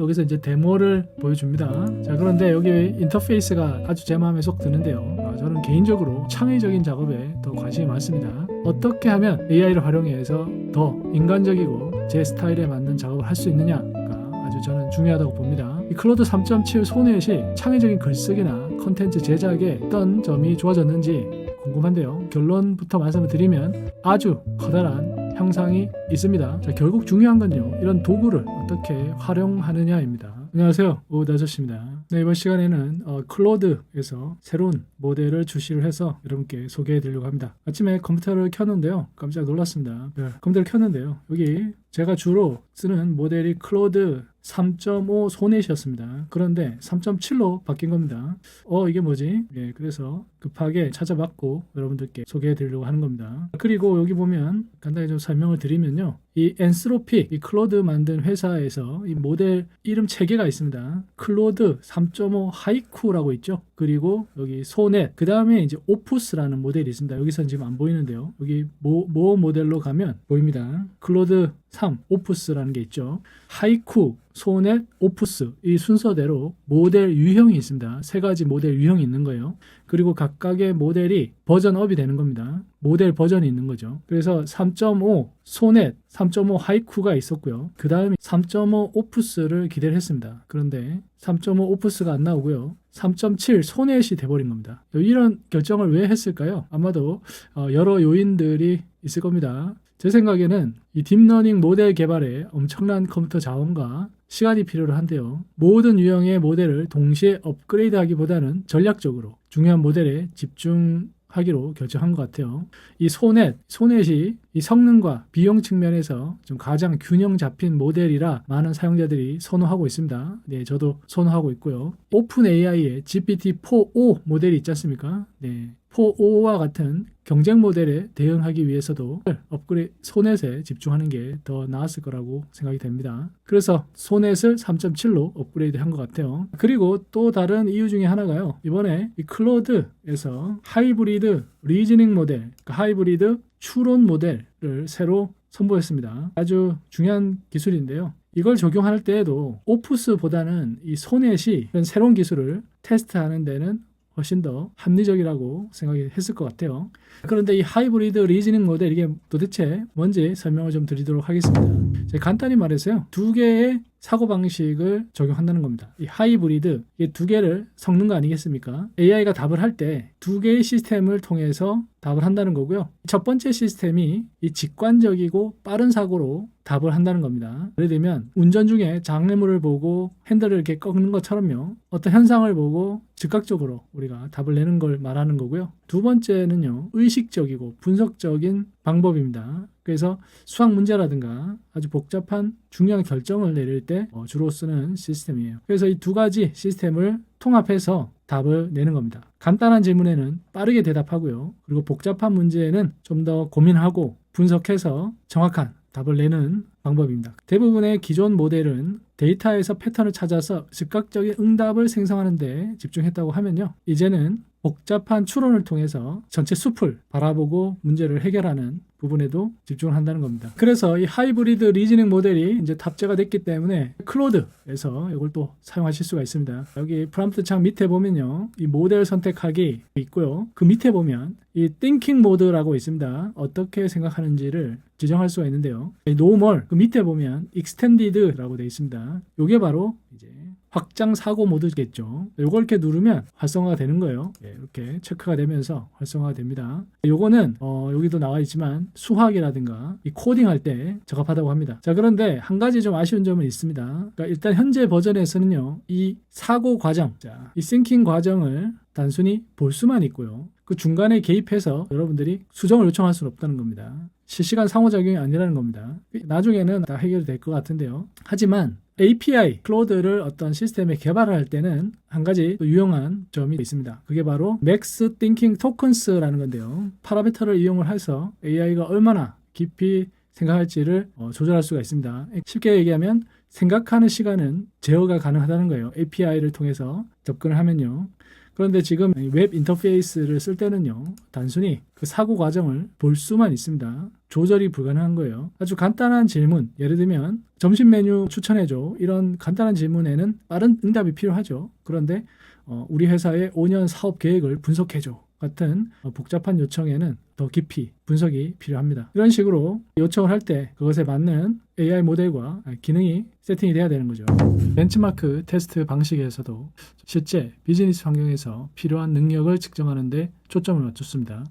여기서 이제 데모를 보여줍니다. 자, 그런데 여기 인터페이스가 아주 제 마음에 쏙 드는데요. 아, 저는 개인적으로 창의적인 작업에 더 관심이 많습니다. 어떻게 하면 AI를 활용해서 더 인간적이고 제 스타일에 맞는 작업을 할 수 있느냐가 아주 저는 중요하다고 봅니다. 이 클로드 3.7 소넷이 창의적인 글쓰기나 컨텐츠 제작에 어떤 점이 좋아졌는지 궁금한데요. 결론부터 말씀을 드리면 아주 커다란 향상이 있습니다. 자, 결국 중요한 건요. 이런 도구를 어떻게 활용하느냐입니다. 안녕하세요. 오다저씨입니다. 네, 이번 시간에는 어, 클로드에서 새로운 모델을 출시를 해서 여러분께 소개해 드리려고 합니다. 아침에 컴퓨터를 켰는데요. 깜짝 놀랐습니다. 네, 컴퓨터를 켰는데요. 여기 제가 주로 쓰는 모델이 클로드 3.5 소넷이었습니다. 그런데 3.7로 바뀐 겁니다. 어, 이게 뭐지? 예, 그래서 급하게 찾아봤고 여러분들께 소개해 드리려고 하는 겁니다. 그리고 여기 보면 간단히 좀 설명을 드리면요. 이 엔스로픽, 이 클로드 만든 회사에서 이 모델 이름 체계가 있습니다. 클로드 3.5 하이쿠라고 있죠. 그리고 여기 소넷, 그 다음에 이제 오푸스라는 모델이 있습니다. 여기선 지금 안 보이는데요. 여기 모, 모 모델로 가면 보입니다. 클로드 3, 오푸스라는 게 있죠. 하이쿠, 소넷, 오푸스 이 순서대로 모델 유형이 있습니다. 세 가지 모델 유형이 있는 거예요. 그리고 각각의 모델이 버전업이 되는 겁니다. 모델 버전이 있는 거죠. 그래서 3.5 소넷, 3.5 하이쿠가 있었고요. 그 다음에 3.5 오푸스를 기대를 했습니다. 그런데 3.5 오푸스가 안 나오고요. 3.7 소넷이 돼버린 겁니다. 이런 결정을 왜 했을까요? 아마도 어, 여러 요인들이 있을 겁니다. 제 생각에는 이 딥러닝 모델 개발에 엄청난 컴퓨터 자원과 시간이 필요로 한데요. 모든 유형의 모델을 동시에 업그레이드하기보다는 전략적으로 중요한 모델에 집중 하기로 결정한 것 같아요. 이 소넷, 소넷이 이 성능과 비용 측면에서 좀 가장 균형 잡힌 모델이라 많은 사용자들이 선호하고 있습니다. 네, 저도 선호하고 있고요. 오픈 AI의 GPT-4o 모델이 있지 않습니까? 네, 4o와 같은 경쟁 모델에 대응하기 위해서도 업그레이드 소넷에 집중하는 게 더 나았을 거라고 생각이 됩니다. 그래서 소넷을 3.7로 업그레이드 한 것 같아요. 그리고 또 다른 이유 중에 하나가요. 이번에 이 클로드에서 하이브리드 리즈닝 모델, 그러니까 하이브리드 추론 모델을 새로 선보였습니다. 아주 중요한 기술인데요. 이걸 적용할 때에도 오푸스보다는 이 소넷이 새로운 기술을 테스트하는 데는 훨씬 더 합리적이라고 생각이 했을 것 같아요. 그런데 이 하이브리드 리즈닝 모델 이게 도대체 뭔지 설명을 좀 드리도록 하겠습니다. 간단히 말해서요. 두 개의 사고 방식을 적용한다는 겁니다. 이 하이브리드 이 두 개를 섞는 거 아니겠습니까? AI가 답을 할 때 두 개의 시스템을 통해서 답을 한다는 거고요. 첫 번째 시스템이 이 직관적이고 빠른 사고로 답을 한다는 겁니다. 예를 들면 운전 중에 장애물을 보고 핸들을 이렇게 꺾는 것처럼요. 어떤 현상을 보고 즉각적으로 우리가 답을 내는 걸 말하는 거고요. 두 번째는요. 의식적이고 분석적인 방법입니다. 그래서 수학 문제라든가 아주 복잡한 중요한 결정을 내릴 때 어, 주로 쓰는 시스템이에요. 그래서 이 두 가지 시스템을 통합해서 답을 내는 겁니다. 간단한 질문에는 빠르게 대답하고요. 그리고 복잡한 문제에는 좀 더 고민하고 분석해서 정확한 답을 내는 방법입니다. 대부분의 기존 모델은 데이터에서 패턴을 찾아서 즉각적인 응답을 생성하는데 집중했다고 하면요. 이제는 복잡한 추론을 통해서 전체 숲을 바라보고 문제를 해결하는 부분에도 집중을 한다는 겁니다. 그래서 이 하이브리드 리즈닝 모델이 이제 탑재가 됐기 때문에 클로드에서 이걸 또 사용하실 수가 있습니다. 여기 프롬프트 창 밑에 보면요. 이 모델 선택하기 있고요. 그 밑에 보면 이 thinking 모드라고 있습니다. 어떻게 생각하는지를 지정할 수가 있는데요. 이 normal 그 밑에 보면 extended라고 되어 있습니다. 이게 바로 이제 확장 사고 모드겠죠. 요걸 이렇게 누르면 활성화가 되는 거예요. 예, 이렇게 체크가 되면서 활성화가 됩니다. 요거는 어, 여기도 나와 있지만 수학이라든가 이 코딩 할 때 적합하다고 합니다. 자, 그런데 한 가지 좀 아쉬운 점은 있습니다. 그러니까 일단 현재 버전에서는요. 이 사고 과정, 자, 이 싱킹 과정을 단순히 볼 수만 있고요. 그 중간에 개입해서 여러분들이 수정을 요청할 수는 없다는 겁니다. 실시간 상호작용이 아니라는 겁니다. 나중에는 다 해결될 것 같은데요. 하지만 API, 클로드를 어떤 시스템에 개발할 때는 한 가지 또 유용한 점이 있습니다. 그게 바로 Max Thinking Tokens라는 건데요. 파라미터를 이용을 해서 AI가 얼마나 깊이 생각할지를 어, 조절할 수가 있습니다. 쉽게 얘기하면 생각하는 시간은 제어가 가능하다는 거예요. API를 통해서 접근을 하면요. 그런데 지금 웹 인터페이스를 쓸 때는요, 단순히 그 사고 과정을 볼 수만 있습니다. 조절이 불가능한 거예요. 아주 간단한 질문, 예를 들면 점심 메뉴 추천해줘. 이런 간단한 질문에는 빠른 응답이 필요하죠. 그런데 어, 우리 회사의 5년 사업 계획을 분석해줘. 같은 어, 복잡한 요청에는 더 깊이 분석이 필요합니다. 이런 식으로 요청을 할 때 그것에 맞는 AI 모델과 기능이 세팅이 돼야 되는 거죠. 벤치마크 테스트 방식에서도 실제 비즈니스 환경에서 필요한 능력을 측정하는데 초점을 맞췄습니다.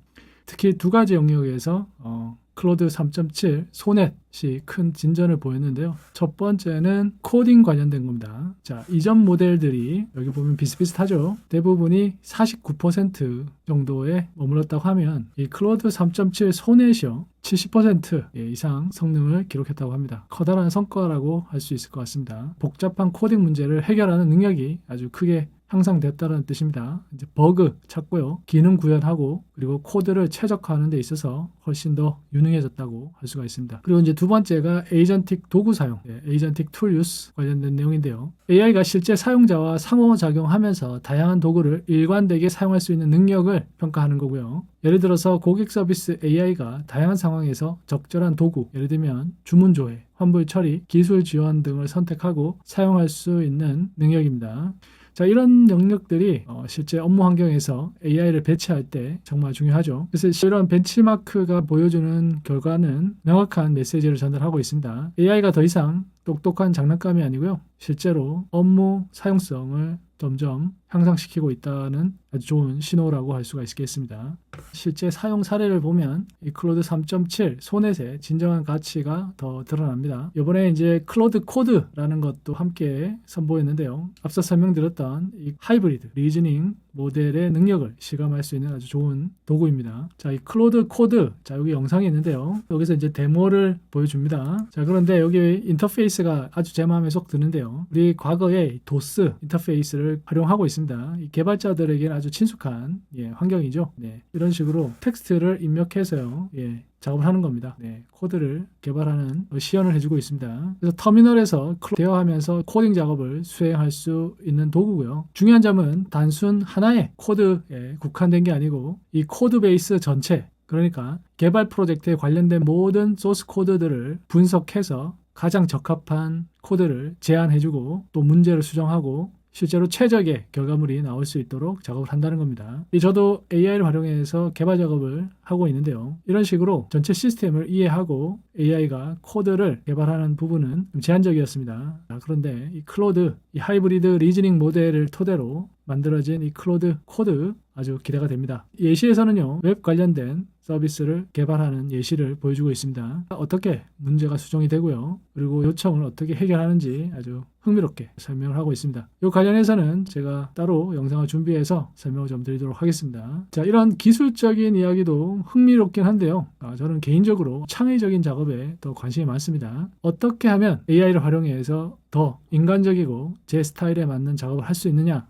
특히 두 가지 영역에서 어, 클로드 3.7 소넷이 큰 진전을 보였는데요. 첫 번째는 코딩 관련된 겁니다. 자, 이전 모델들이 여기 보면 비슷비슷하죠. 대부분이 49% 정도에 머물렀다고 하면 이 클로드 3.7 소넷이요. 70% 이상 성능을 기록했다고 합니다. 커다란 성과라고 할 수 있을 것 같습니다. 복잡한 코딩 문제를 해결하는 능력이 아주 크게 향상됐다는 뜻입니다. 이제 버그 찾고요. 기능 구현하고 그리고 코드를 최적화하는 데 있어서 훨씬 더 유능해졌다고 할 수가 있습니다. 그리고 이제 두 번째가 에이전틱 도구 사용, 예, 에이전틱 툴 유스 관련된 내용인데요. AI가 실제 사용자와 상호작용하면서 다양한 도구를 일관되게 사용할 수 있는 능력을 평가하는 거고요. 예를 들어서 고객 서비스 AI가 다양한 상황에서 적절한 도구, 예를 들면 주문 조회, 환불 처리, 기술 지원 등을 선택하고 사용할 수 있는 능력입니다. 자, 이런 영역들이 어, 실제 업무 환경에서 AI를 배치할 때 정말 중요하죠. 그래서 이런 벤치마크가 보여주는 결과는 명확한 메시지를 전달하고 있습니다. AI가 더 이상 똑똑한 장난감이 아니고요. 실제로 업무 사용성을 점점 향상시키고 있다는 아주 좋은 신호라고 할 수가 있겠습니다. 실제 사용 사례를 보면 이 클로드 3.7 소넷의 진정한 가치가 더 드러납니다. 이번에 이제 클로드 코드라는 것도 함께 선보였는데요. 앞서 설명드렸던 이 하이브리드 리즈닝 모델의 능력을 실감할 수 있는 아주 좋은 도구입니다. 자, 이 클로드 코드. 자, 여기 영상이 있는데요. 여기서 이제 데모를 보여줍니다. 자, 그런데 여기 인터페이스가 아주 제 마음에 쏙 드는데요. 우리 과거에 도스 인터페이스를 활용하고 있습니다. 이 개발자들에게는 아주 친숙한 예, 환경이죠. 네, 이런 식으로 텍스트를 입력해서요. 예, 작업을 하는 겁니다. 네, 코드를 개발하는 시연을 해주고 있습니다. 그래서 터미널에서 대화하면서 코딩 작업을 수행할 수 있는 도구고요. 중요한 점은 단순 하나의 코드에 국한된 게 아니고 이 코드 베이스 전체 그러니까 개발 프로젝트에 관련된 모든 소스 코드들을 분석해서 가장 적합한 코드를 제안해주고 또 문제를 수정하고 실제로 최적의 결과물이 나올 수 있도록 작업을 한다는 겁니다. 이 저도 AI를 활용해서 개발 작업을 하고 있는데요. 이런 식으로 전체 시스템을 이해하고 AI가 코드를 개발하는 부분은 좀 제한적이었습니다. 그런데 이 클로드, 이 하이브리드 리즈닝 모델을 토대로 만들어진 이 클로드 코드 아주 기대가 됩니다. 예시에서는요, 웹 관련된 서비스를 개발하는 예시를 보여주고 있습니다. 어떻게 문제가 수정이 되고요. 그리고 요청을 어떻게 해결하는지 아주 흥미롭게 설명을 하고 있습니다. 이 관련해서는 제가 따로 영상을 준비해서 설명을 좀 드리도록 하겠습니다. 자, 이런 기술적인 이야기도 흥미롭긴 한데요. 아, 저는 개인적으로 창의적인 작업에 더 관심이 많습니다. 어떻게 하면 AI를 활용해서 더 인간적이고 제 스타일에 맞는 작업을 할 수 있느냐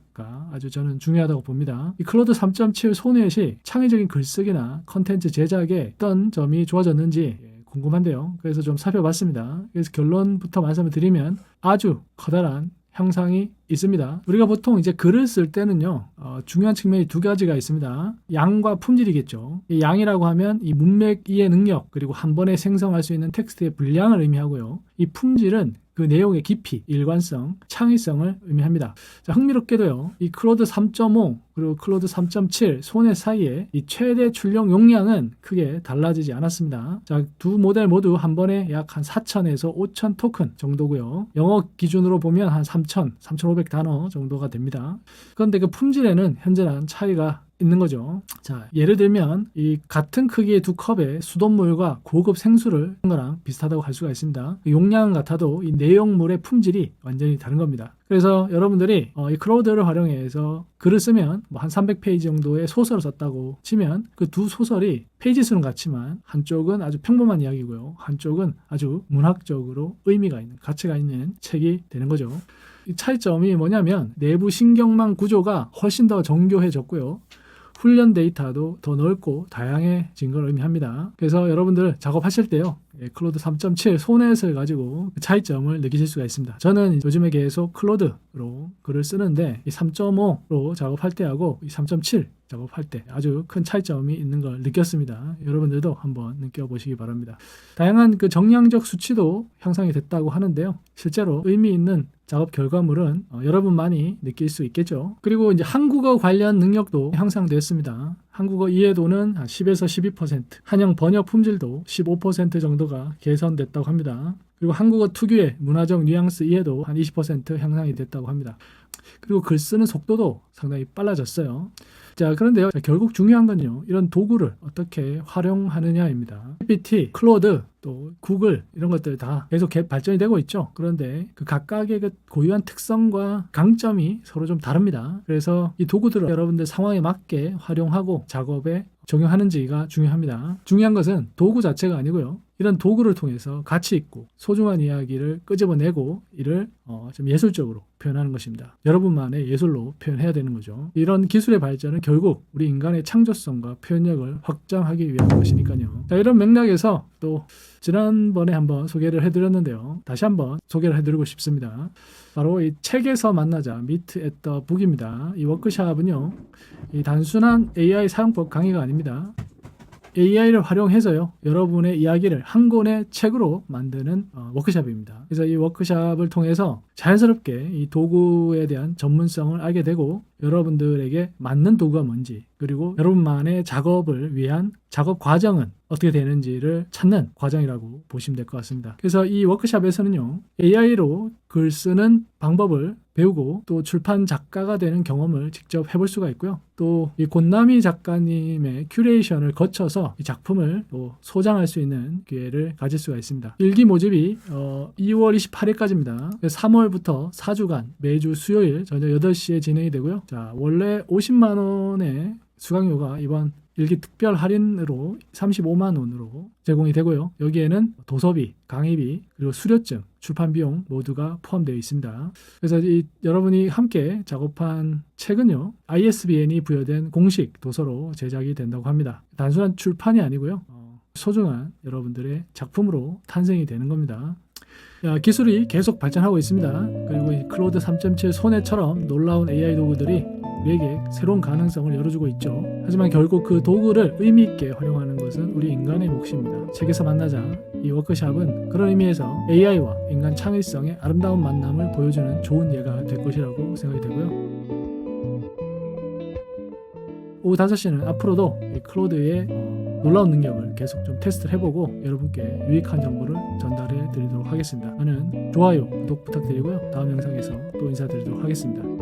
아주 저는 중요하다고 봅니다. 이 클로드 3.7 소넷이 창의적인 글쓰기나 컨텐츠 제작에 어떤 점이 좋아졌는지 궁금한데요. 그래서 좀 살펴봤습니다. 그래서 결론부터 말씀을 드리면 아주 커다란 향상이 있습니다. 우리가 보통 이제 글을 쓸 때는요, 어, 중요한 측면이 두 가지가 있습니다. 양과 품질이겠죠. 이 양이라고 하면 이 문맥 이해 능력, 그리고 한 번에 생성할 수 있는 텍스트의 분량을 의미하고요. 이 품질은 그 내용의 깊이, 일관성, 창의성을 의미합니다. 자, 흥미롭게도요, 이 클로드 3.5 그리고 클로드 3.7 소넷 사이에 이 최대 출력 용량은 크게 달라지지 않았습니다. 자, 두 모델 모두 한 번에 약 한 4,000에서 5,000 토큰 정도고요. 영어 기준으로 보면 한 3,000, 3,500 단어 정도가 됩니다. 그런데 그 품질에는 현저한 차이가 있는 거죠. 자, 예를 들면 이 같은 크기의 두 컵에 수돗물과 고급 생수를 한 거랑 비슷하다고 할 수가 있습니다. 용량은 같아도 이 내용물의 품질이 완전히 다른 겁니다. 그래서 여러분들이 어, 이 클로드를 활용해서 글을 쓰면 뭐 한 300페이지 정도의 소설을 썼다고 치면 그 두 소설이 페이지 수는 같지만 한쪽은 아주 평범한 이야기고요. 한쪽은 아주 문학적으로 의미가 있는 가치가 있는 책이 되는 거죠. 이 차이점이 뭐냐면 내부 신경망 구조가 훨씬 더 정교해졌고요. 훈련 데이터도 더 넓고 다양해진 걸 의미합니다. 그래서 여러분들 작업하실 때요. 예, 클로드 3.7 소넷을 가지고 그 차이점을 느끼실 수가 있습니다. 저는 요즘에 계속 클로드로 글을 쓰는데 이 3.5로 작업할 때하고 이3.7 작업할 때 아주 큰 차이점이 있는 걸 느꼈습니다. 여러분들도 한번 느껴보시기 바랍니다. 다양한 그 정량적 수치도 형성이 됐다고 하는데요. 실제로 의미 있는 작업 결과물은 어, 여러분만이 느낄 수 있겠죠. 그리고 이제 한국어 관련 능력도 향상됐습니다. 한국어 이해도는 한 10에서 12%, 한영 번역 품질도 15% 정도가 개선됐다고 합니다. 그리고 한국어 특유의 문화적 뉘앙스 이해도 한 20% 향상이 됐다고 합니다. 그리고 글 쓰는 속도도 상당히 빨라졌어요. 자, 그런데요. 자, 결국 중요한 건요. 이런 도구를 어떻게 활용하느냐입니다. GPT, 클로드, 또 구글 이런 것들 다 계속 개- 발전이 되고 있죠. 그런데 그 각각의 그 고유한 특성과 강점이 서로 좀 다릅니다. 그래서 이 도구들을 여러분들 상황에 맞게 활용하고 작업에 적용하는지가 중요합니다. 중요한 것은 도구 자체가 아니고요. 이런 도구를 통해서 가치 있고 소중한 이야기를 끄집어내고 이를 어, 좀 예술적으로 표현하는 것입니다. 여러분만의 예술로 표현해야 되는 거죠. 이런 기술의 발전은 결국 우리 인간의 창조성과 표현력을 확장하기 위한 것이니까요. 자, 이런 맥락에서 또 지난번에 한번 소개를 해드렸는데요. 다시 한번 소개를 해드리고 싶습니다. 바로 이 책에서 만나자 미트 앳더 북입니다. 이 워크샵은요, 이 단순한 AI 사용법 강의가 아닙니다. AI를 활용해서요, 여러분의 이야기를 한 권의 책으로 만드는 어, 워크샵입니다. 그래서 이 워크샵을 통해서 자연스럽게 이 도구에 대한 전문성을 알게 되고 여러분들에게 맞는 도구가 뭔지 그리고 여러분만의 작업을 위한 작업 과정은 어떻게 되는지를 찾는 과정이라고 보시면 될 것 같습니다. 그래서 이 워크샵에서는요, AI로 글 쓰는 방법을 배우고 또 출판 작가가 되는 경험을 직접 해볼 수가 있고요. 또 이 곤나미 작가님의 큐레이션을 거쳐서 이 작품을 또 소장할 수 있는 기회를 가질 수가 있습니다. 일기 모집이 어, 2월 28일까지입니다. 3월부터 4주간 매주 수요일 저녁 8시에 진행이 되고요. 자, 원래 50만 원의 수강료가 이번 일기 특별 할인으로 35만 원으로 제공이 되고요. 여기에는 도서비, 강의비, 그리고 수료증, 출판 비용 모두가 포함되어 있습니다. 그래서 이 여러분이 함께 작업한 책은요. ISBN이 부여된 공식 도서로 제작이 된다고 합니다. 단순한 출판이 아니고요. 어, 소중한 여러분들의 작품으로 탄생이 되는 겁니다. 야, 기술이 계속 발전하고 있습니다. 그리고 이 클로드 3.7 소네처럼 놀라운 AI 도구들이 우리에게 새로운 가능성을 열어주고 있죠. 하지만 결국 그 도구를 의미 있게 활용하는 것은 우리 인간의 몫입니다. 책에서 만나자 이 워크샵은 그런 의미에서 AI와 인간 창의성의 아름다운 만남을 보여주는 좋은 예가 될 것이라고 생각이 되고요. 오후 5시는 앞으로도 이 클로드의 어, 놀라운 능력을 계속 좀 테스트를 해보고 여러분께 유익한 정보를 전달해 드리도록 하겠습니다. 저는 좋아요, 구독 부탁드리고요. 다음 영상에서 또 인사드리도록 하겠습니다.